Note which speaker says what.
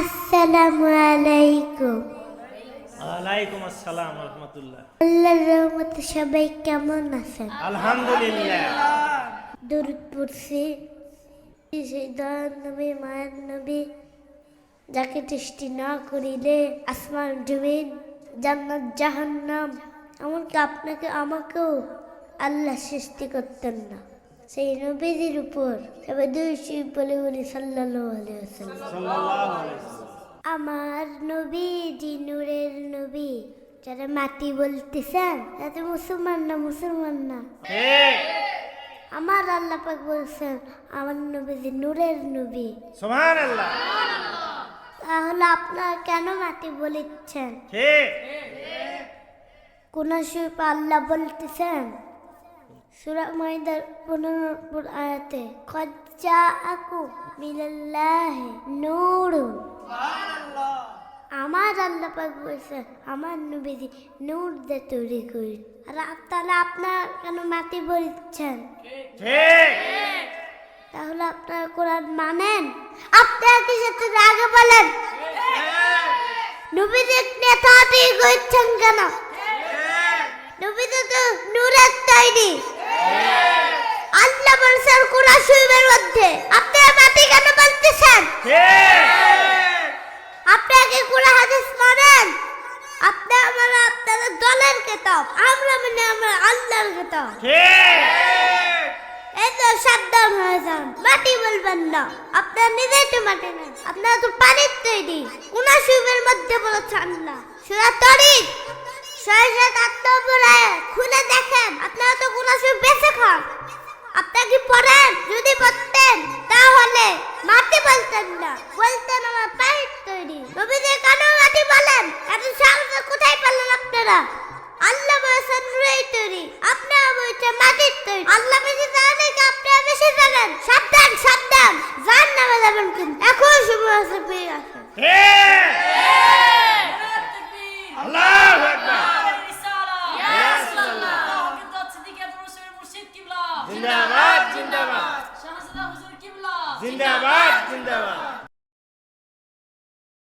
Speaker 1: আসসালামু আলাইকুম।
Speaker 2: ওয়ালাইকুম আসসালাম রহমতুল্লাহ।
Speaker 1: আল্লাহর রহমতে সবাই কেমন আছেন?
Speaker 2: আলহামদুলিল্লাহ।
Speaker 1: দরুদ পড়ছি সেই দয়ার নবী মায়ের নবী যাকে সৃষ্টি না করিলে আসমান জমিন জান্নাত জাহান্নাম এমনকি আপনাকে আমাকেও আল্লাহ সৃষ্টি করতেন না। সেই নবীদের উপর সবাই দুই শিব বলে বলি ওয়াসাল্লাম। আমার নবী জি নূরের নবী যারা মাটি বলতেছেন তাতে মুসলমান না মুসলমান না? আমার আল্লাহ পাক বলছেন আমার নবী যে নূরের নবী। তাহলে আপনারা কেন মাটি বলিচ্ছেন
Speaker 2: ঠিক।
Speaker 1: কোন সুপ আল্লাহ বলতেছেন? সুরা মাইদার পনেরো নম্বর আয়াতে খজ্জা আকু মিলাল্লাহি নূরুন আমার আল্লাহ পাক বলছেন আমার নবীজি নূর দিয়ে তৈরি করি আর আপ- তাহলে আপনার কেন মাটি বলিচ্ছেন
Speaker 2: ঠিক
Speaker 1: তাহলে আপনারা কোরআন মানেন আপনারা কি সাথে আগে বলেন নবীদের নেতা ঠিক করছেন কেন নবীদের তো নূরের তৈরি আল্লাহ বলছেন কোরআন শরীফের মধ্যে। আপনারা মাটি কেন বলতেছেন আপনারা কি কোরআন হাদিস মানেন। আপনারা মানে আপনাদের দলের কেতাব। আমরা মানে আমরা আল্লাহর কেতাব। এই তো সাবধান হয়ে যান। মাটি বলবেন না। আপনার নিজেই তো মাটি নেন। আপনারা তো পানির তৈরি। কোন শিবের মধ্যে বলেছেন না সুরা তরিক সাত আট খুলে দেখেন, আপনারা তো কোন শিব বেঁচে খান। আপনারা কি পড়েন? যদি পড়তেন, তাহলে মাটি বলতেন না। বলতেন আমার পানির তৈরি। কেন মাটি বলেন, এত সাহস কোথায় পেলেন আপনারা? আল্লাহ বলেছেন নুরের তৈরি। আপনারা বলছেন মাটির তৈরি। আল্লাহ বেশি জানেন নাকি আপনারা বেশি জানেন? সাবধান সাবধান। জান নামে যাবেন কিন্তু। এখন পেয়ে
Speaker 2: জিন্দাবাদ জিন্দাবাদ।